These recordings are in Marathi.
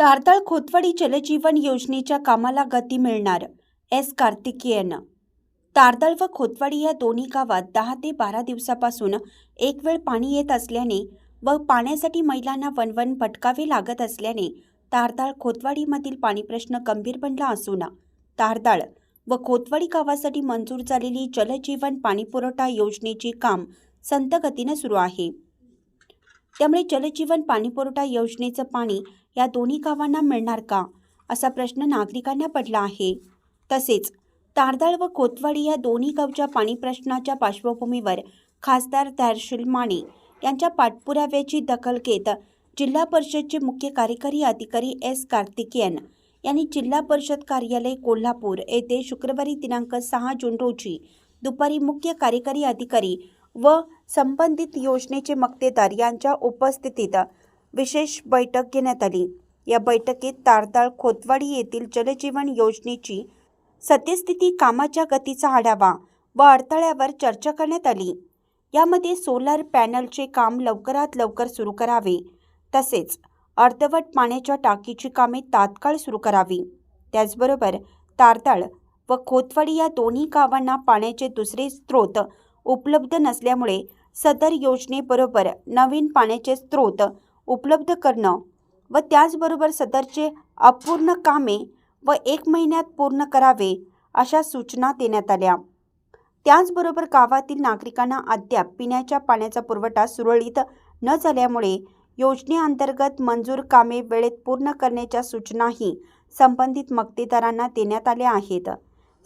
तारतळ खोतवाडी जलजीवन योजनेच्या कामाला गती मिळणार एस कार्तिकेयन. तारदाळ व खोतवाडी या दोन्ही गावात दहा ते बारा दिवसापासून एक वेळ पाणी येत असल्याने व पाण्यासाठी महिलांना वनवन भटकावे लागत असल्याने तारदाळ खोतवाडीमधील पाणी प्रश्न गंभीर बनला असून तारदाळ व खोतवाडी गावासाठी मंजूर झालेली जलजीवन पाणीपुरवठा योजनेचे काम संतगतीनं सुरू आहे. त्यामुळे जलजीवन पाणीपुरवठा योजनेचं पाणी या दोन्ही गावांना मिळणार का? असा प्रश्न नागरिकांना पडला आहे. तसेच तारदाळ व कोतवाडी या दोन्ही गावच्या पाणी प्रश्नाच्या पार्श्वभूमीवर खासदार धारशील माने यांच्या पाठपुराव्याची दखल घेत जिल्हा परिषदचे मुख्य कार्यकारी अधिकारी एस कार्तिकेयन यांनी जिल्हा परिषद कार्यालय कोल्हापूर येथे शुक्रवारी दिनांक सहा जून रोजी दुपारी मुख्य कार्यकारी अधिकारी व संबंधित योजनेचे मक्तेदार यांच्या उपस्थितीत विशेष बैठक घेण्यात आली. या बैठकीत तारदाळ खोतवाडी येथील जलजीवन योजनेची सत्यस्थिती कामाच्या गतीचा आढावा व अडथळ्यावर चर्चा करण्यात आली. यामध्ये सोलर पॅनलचे काम लवकरात लवकर सुरू करावे तसेच अर्धवट पाण्याच्या टाकीची कामे तात्काळ सुरू करावी. त्याचबरोबर तारदाळ व खोतवाडी या दोन्ही गावांना पाण्याचे दुसरे स्रोत उपलब्ध नसल्यामुळे सदर योजनेबरोबर नवीन पाण्याचे स्रोत उपलब्ध करणं व त्याचबरोबर सदरचे अपूर्ण कामे व एक महिन्यात पूर्ण करावे अशा सूचना देण्यात आल्या. त्याचबरोबर गावातील नागरिकांना अद्याप पिण्याच्या पाण्याचा पुरवठा सुरळीत न झाल्यामुळे योजनेअंतर्गत मंजूर कामे वेळेत पूर्ण करण्याच्या सूचनाही संबंधित मक्तेदारांना देण्यात आल्या आहेत.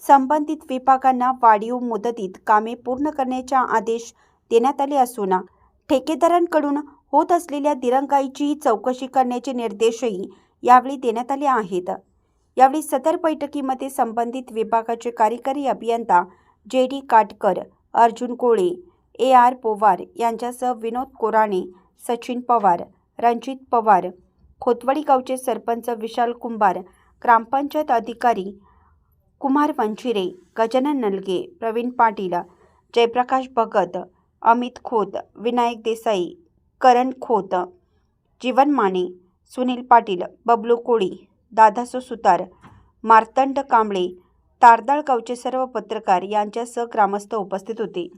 संबंधित विभागांना वाढीव मुदतीत कामे पूर्ण करण्याचे आदेश देण्यात आले असून ठेकेदारांकडून होत असलेल्या दिरंगाईची चौकशी करण्याचे निर्देशही यावेळी देण्यात आले आहेत. यावेळी सदर बैठकीमध्ये संबंधित विभागाचे कार्यकारी अभियंता J D Katkar Arjun Kole A R Powar यांच्यासह विनोद कोराणे सचिन पवार रणजित पवार खोतवाडी गावचे सरपंच विशाल कुंभार ग्रामपंचायत अधिकारी कुमार वंचिरे गजानन नलगे प्रवीण पाटील जयप्रकाश भगत अमित खोत विनायक देसाई करण खोत जीवन माने सुनील पाटील बबलू कोळी दादासो सुतार मार्तंड कांबळे तारदाळ गावचे सर्व पत्रकार यांच्यासह ग्रामस्थ उपस्थित होते.